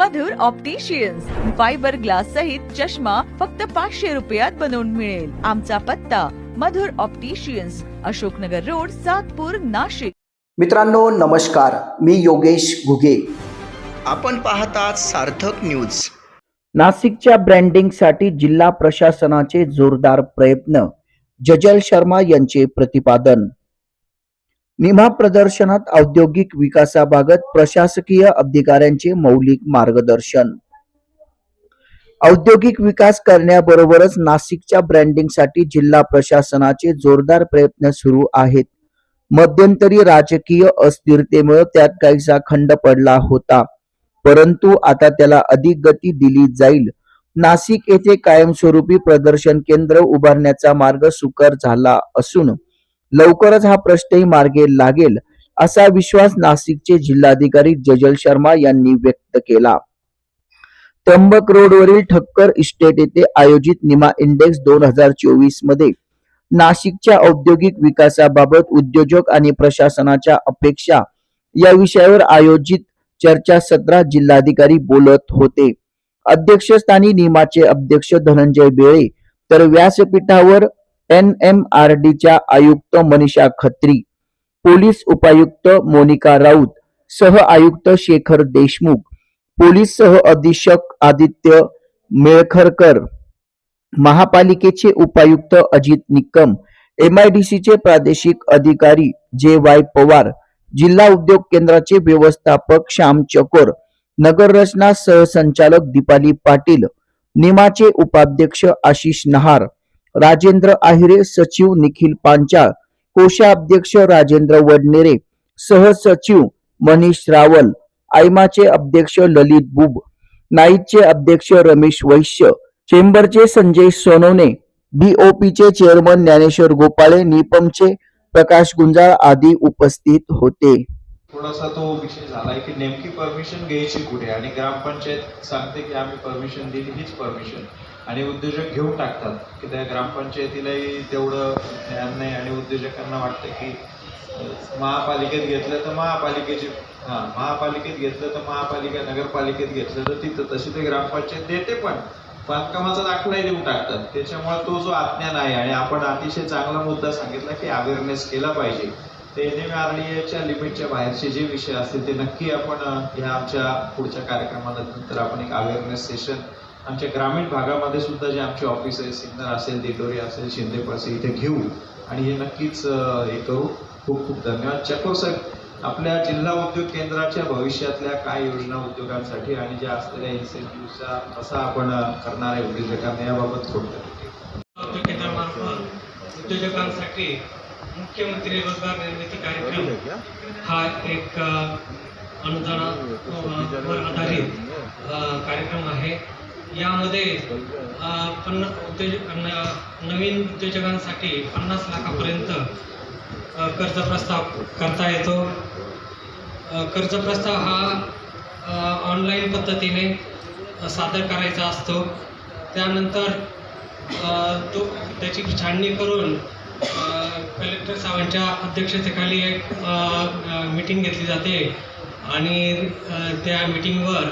मधुर opticians fibre glass सहित चष्मा फक्त पाचशे रुपयात बनवून मिळेल. आमचा पत्ता मधुर ऑप्टिशियन्स अशोकनगर रोड सातपूर नाशिक. मित्रांनो नमस्कार. मी योगेश घुगे. आपण पाहतात सार्थक न्यूज नाशिकच्या ब्रँडिंगसाठी जिल्हा प्रशासनाचे जोरदार प्रयत्न. जजल शर्मा यांचे प्रतिपादन. निमा प्रदर्शनात औद्योगिक विकासाबाबत प्रशासकीय अधिकाऱ्यांचे मौलिक मार्गदर्शन. औद्योगिक विकास करण्याबरोबरच नाशिकच्या ब्रँडिंगसाठी जिल्हा प्रशासनाचे जोरदार प्रयत्न सुरू आहेत. मध्यंतरी राजकीय अस्थिरतेमुळे त्यात काहीसा खंड पडला होता. परंतु आता त्याला अधिक गती दिली जाईल. नाशिक येथे कायमस्वरूपी प्रदर्शन केंद्र उभारण्याचा मार्ग सुकर झाला असून लवकरच हा प्रश्नही मार्गे लागेल असा विश्वास नाशिकचे जिल्हाधिकारी जजल शर्मा यांनी व्यक्त केला. त्र्यंबक रोडवरील ठक्कर इस्टेट येथे आयोजित निमा इंडेक्स दोन हजार चोवीसमध्ये नाशिकच्या औद्योगिक विकासाबाबत उद्योजक आणि प्रशासनाच्या अपेक्षा या विषयावर आयोजित चर्चासत्रात जिल्हाधिकारी बोलत होते. अध्यक्षस्थानी निमाचे अध्यक्ष धनंजय बेळे तर व्यासपीठावर एन एम आर आयुक्त मनीषा खत्री पोलीस उपायुक्त मोनिका राऊत सह आयुक्त शेखर देशमुख पोलीस सह अधीक्षक आदित्य मेळखरकर महापालिकेचे उपायुक्त अजित निकम एमआयडीसीचे प्रादेशिक अधिकारी जे वाय पवार जिल्हा उद्योग केंद्राचे व्यवस्थापक श्याम चकोर नगर रचना सहसंचालक दीपाली पाटील निमाचे उपाध्यक्ष आशिष नहार राजेंद्र आहिरे सचिव निखिल पांचाळ कोषाध्यक्ष राजेंद्र वडनेरे सहसचिव मनीष रावल आयमाचे अध्यक्ष ललित बुब नाईटचे अध्यक्ष रमेश वैश्य चेंबरचे संजय सोनवणे बीओपीचे चेअरमन ज्ञानेश्वर गोपाळे निपमचे प्रकाश गुंजाळ आदी उपस्थित होते. थोडासा तो विषय झालाय की नेमकी परमिशन घ्यायची कुठे? आणि ग्रामपंचायत सांगते की आम्ही परमिशन दिली हीच परमिशन आणि उद्योजक घेऊन टाकतात. की त्या ग्रामपंचायतीलाही तेवढं ज्ञान नाही आणि उद्योजकांना वाटतं की महापालिकेत घेतलं तर महापालिकेची हां महापालिकेत घेतलं तर महापालिका नगरपालिकेत घेतलं तर तिथं. तशी ते ग्रामपंचायत देते पण बांधकामाचा दाखलाही देऊन टाकतात. त्याच्यामुळे तो जो आज्ञान आहे आणि आपण अतिशय चांगला मुद्दा सांगितला की अवेअरनेस केला पाहिजे. ते एन एम आर डी एच्या लिमिटच्या बाहेरचे जे विषय असतील ते नक्की आपण ह्या आमच्या पुढच्या कार्यक्रमानंतर आपण एक अवेअरनेस सेशन आमच्या ग्रामीण भागामध्ये सुद्धा जे आमचे ऑफिस आहे सिन्नर असेल दिंडोरी असेल शिंदेपासे इथे घेऊ आणि हे नक्कीच हे करू. खूप खूप धन्यवाद. चकोर साहेब आपल्या जिल्हा उद्योग केंद्राच्या भविष्यातल्या काय योजना उद्योगांसाठी आणि ज्या असलेल्या इन्सेंटिव्हचा कसा आपण करणार आहे उद्योजकांना याबाबत थोडक्यात उद्योग केंद्रामार्फत उद्योजकांसाठी मुख्यमंत्री रोजगार निर्मिती कार्यक्रम हा एक अनुदान अनुदानावर आधारित कार्यक्रम आहे. यामध्ये अ, उद्योजक न- नवीन उद्योजकांसाठी पन्नास लाखापर्यंत कर्ज प्रस्ताव करता येतो. कर्ज प्रस्ताव हा ऑनलाईन पद्धतीने सादर करायचा असतो. त्यानंतर तो त्याची छाननी करून कलेक्टर साहेबांच्या अध्यक्षतेखाली एक मीटिंग घेतली जाते. आणि त्या मीटिंगवर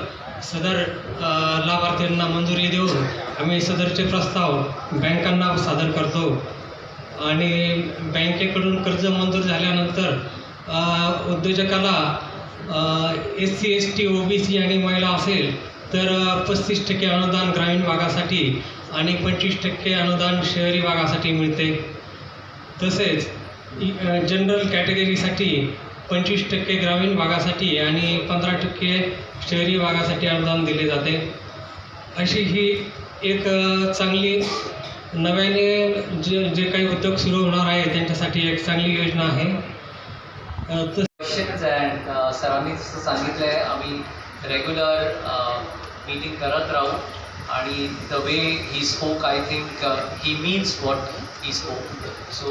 सदर लाभार्थ्यांना मंजुरी देऊन आम्ही सदरचे प्रस्ताव बँकांना सादर करतो. आणि बँकेकडून कर्ज मंजूर झाल्यानंतर उद्योजकाला S C S T O B C आणि महिला असेल तर पस्तीस टक्के अनुदान ग्रामीण भागासाठी आणि पंचवीस टक्के अनुदान शहरी भागासाठी मिळते. तसेच जनरल कॅटेगरीसाठी पंचवीस टक्के ग्रामीण भागासाठी आणि पंधरा टक्के शहरी भागासाठी अनुदान दिले जाते. अशी ही एक चांगली नव्याने जे जे काही उद्योग सुरू होणार आहे त्यांच्यासाठी एक चांगली योजना आहे. अ, आहे सरांनी जसं सांगितलं आहे आम्ही रेग्युलर मीटिंग करत राहू. आणि the way he spoke I think he means what he spoke so